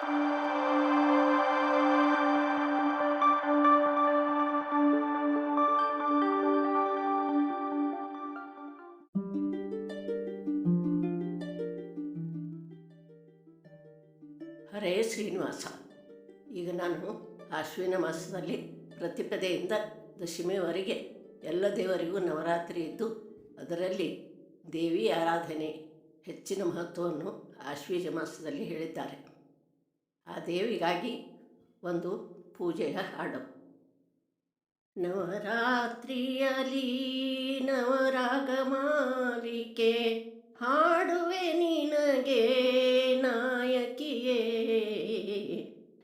ಹರೇ ಶ್ರೀನಿವಾಸ. ಈಗ ನಾನು ಆಶ್ವಿನ ಮಾಸದಲ್ಲಿ ಪ್ರತಿಪದೆಯಿಂದ ದಶಮಿವರೆಗೆ ಎಲ್ಲ ದೇವರಿಗೂ ನವರಾತ್ರಿ ಇದ್ದು, ಅದರಲ್ಲಿ ದೇವಿ ಆರಾಧನೆ ಹೆಚ್ಚಿನ ಮಹತ್ವವನ್ನು ಆಶ್ವೀಜ ಮಾಸದಲ್ಲಿ ಹೇಳಿದ್ದಾರೆ. ಆ ದೇವಿಗಾಗಿ ಒಂದು ಪೂಜೆಯ ಹಾಡು. ನವರಾತ್ರಿಯಲಿ ನವರಾಗಮಾಲಿಕೆ ಹಾಡುವೆ ನಿನಗೆ ನಾಯಕಿಯೇ.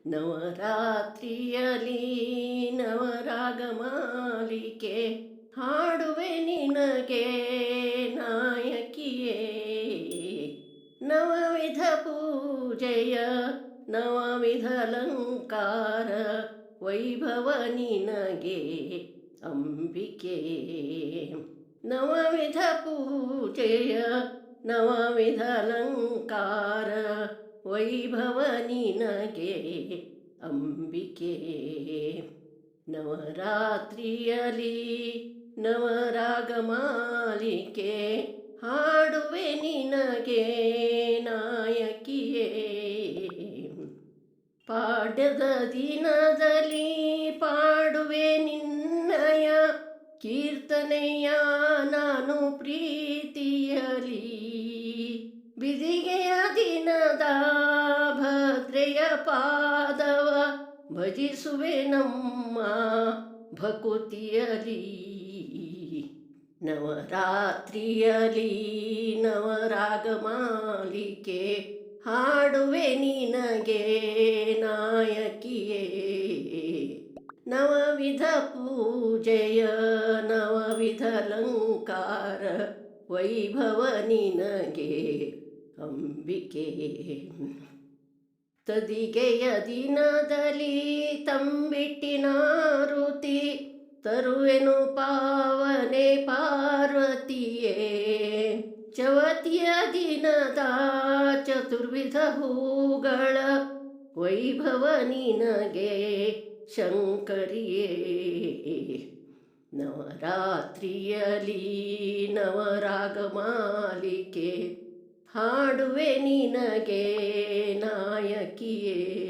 ನವರಾತ್ರಿಯಲಿ ನವರಾಗಮಾಲಿಕೆ ಹಾಡು ನವವಿಧ ಅಲಂಕಾರ ವೈಭವ ನಿನಗೆ ಅಂಬಿಕೆ. ನವವಿಧ ಪೂಜೆಯ ನವವಿಧಲಂಕಾರ ವೈಭವ ನಿನಗೆ ಅಂಬಿಕೆ. ನವರಾತ್ರಿಯಲಿ ನವರಾಗಮಾಲಿಕೆ ಹಾಡುವೆ ನಿನಗೆ ನಾಯಕಿಯೇ ಪಾಡ್ಯದ ದಿನದಲ್ಲಿ ಪಾಡುವೆ ನಿನ್ನಯ ಕೀರ್ತನೆಯ ನಾನು ಪ್ರೀತಿಯಲಿ. ಬಿದಿಗೆಯ ದಿನದ ಭದ್ರೆಯ ಪಾದವ ಭಜಿಸುವೆ ನಮ್ಮ ಭಕುತಿಯಲಿ. ನವರಾತ್ರಿಯಲಿ ನವರಾಗಮಾಲಿಕೆ ಹಾಡುವೆ ನಿನಗೆ ನಾಯಕಿಯೇ. ನವವಿಧ ಪೂಜೆಯ ನವವಿಧ ಅಲಂಕಾರ ವೈಭವ ನಿನಗೆ ಅಂಬಿಕೆ. ತದಿಗೆಯ ದಿನದಲ್ಲಿ ತಂಬಿಟ್ಟಿನಾರುತಿ, ತರುವೆನು ಪಾವನೆ ಪಾರ್ವತಿಯೇ. ಚವತಿಯ ದಿನದ ಚತುರ್ವಿಧ ಹೂಗಳ ವೈಭವ ನಿನಗೆ ಶಂಕರಿಯೇ. ನವರಾತ್ರಿಯಲಿ ನವರಾಗಮಾಲಿಕೆ ಹಾಡುವೆ ನಿನಗೆ ನಾಯಕಿಯೇ.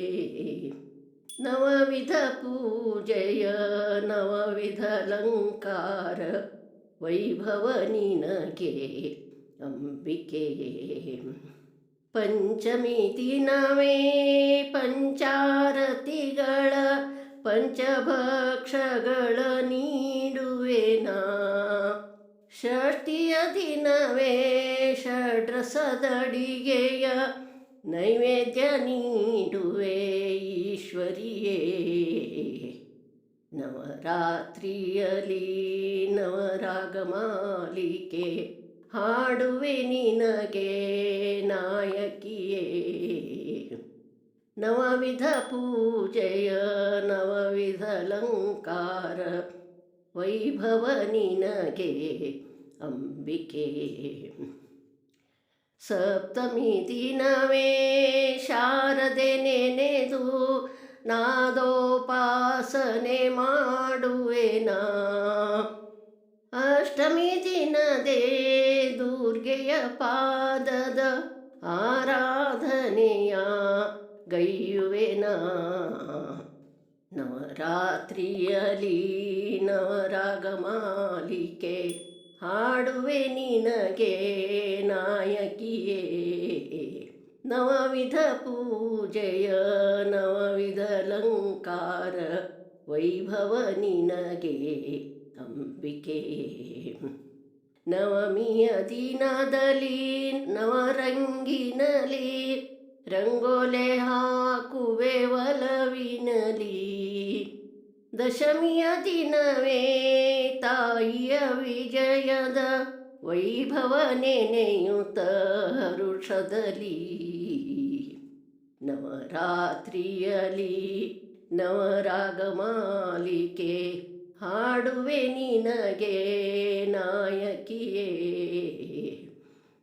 ನವವಿಧ ಪೂಜೆಯ ನವವಿಧ ಅಲಂಕಾರ ವೈಭವ ನಿನಗೆ ಅಂಬಿಕೆ ಪಂಚಮಿ ದಿನವೇ ಪಂಚಾರತಿಗಳ ಪಂಚಭಕ್ಷಗಳ ನೀಡುವೆನಾ. ಷಷ್ಠಿಯ ದಿನವೇ ಷಡ್ರಸದಡಿಗೆಯ ನೈವೇದ್ಯ ನೀಡುವೆ ಈಶ್ವರಿಯೇ. ನವರಾತ್ರಿಯಲಿ ನವರಾಗಮಾಲಿಕೆ ಹಾಡುವೆ ನಿನಗೆ ನಾಯಕಿಯೇ. ನವವಿಧ ಪೂಜೆಯ, ನವವಿಧ ಅಲಂಕಾರ, ವೈಭವ ನಿನಗೆ ಅಂಬಿಕೆ. ಸಪ್ತಮಿ ದಿನವೇ ಶಾರದೆ ನೆನೆದು ನಾದೋಪಾಸನೆ ಮಾಡುವೆನಾ. ಅಷ್ಟಮಿ ದಿನದೇ ದುರ್ಗೆಯ ಪಾದದ ಆರಾಧನೆಯ ಗೈಯುವೆನ ನವರಾತ್ರಿಯಲಿ ನವರಾಗಮಾಲಿಕೆ ಹಾಡುವೆ ನಿನಗೆ ನಾಯಕಿಯೇ. ನವವಿಧ ಪೂಜೆಯ ನವವಿಧ ಅಲಂಕಾರ ವೈಭವ ನಿನಗೆ, ಅಂಬಿಕೆ. ನವಮಿಯ ದಿನದಲ್ಲಿ ನವರಂಗಿನಲಿ ರಂಗೋಲೆ ಹಾಕುವೆ ಒಲವಿನಲಿ ದಶಮಿಯ ದಿನವೇ ತಾಯಿಯ ವಿಜಯದ ವೈಭವ ನೆನೆಯುತ ಹರುಷದಲ್ಲಿ. ನವರಾತ್ರಿಯಲಿ ನವರಾಗಮಾಲಿಕೆ ಹಾಡುವೆ ನಿನಗೆ ನಾಯಕಿಯೇ.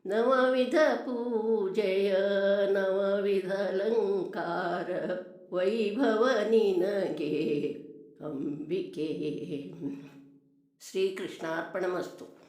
ನವವಿಧ ಪೂಜೆಯ ನವವಿಧ ಅಲಂಕಾರ ವೈಭವ ನಿನಗೆ ಅಂಬಿಕೆ. ಶ್ರೀಕೃಷ್ಣಾರ್ಪಣಮಸ್ತು.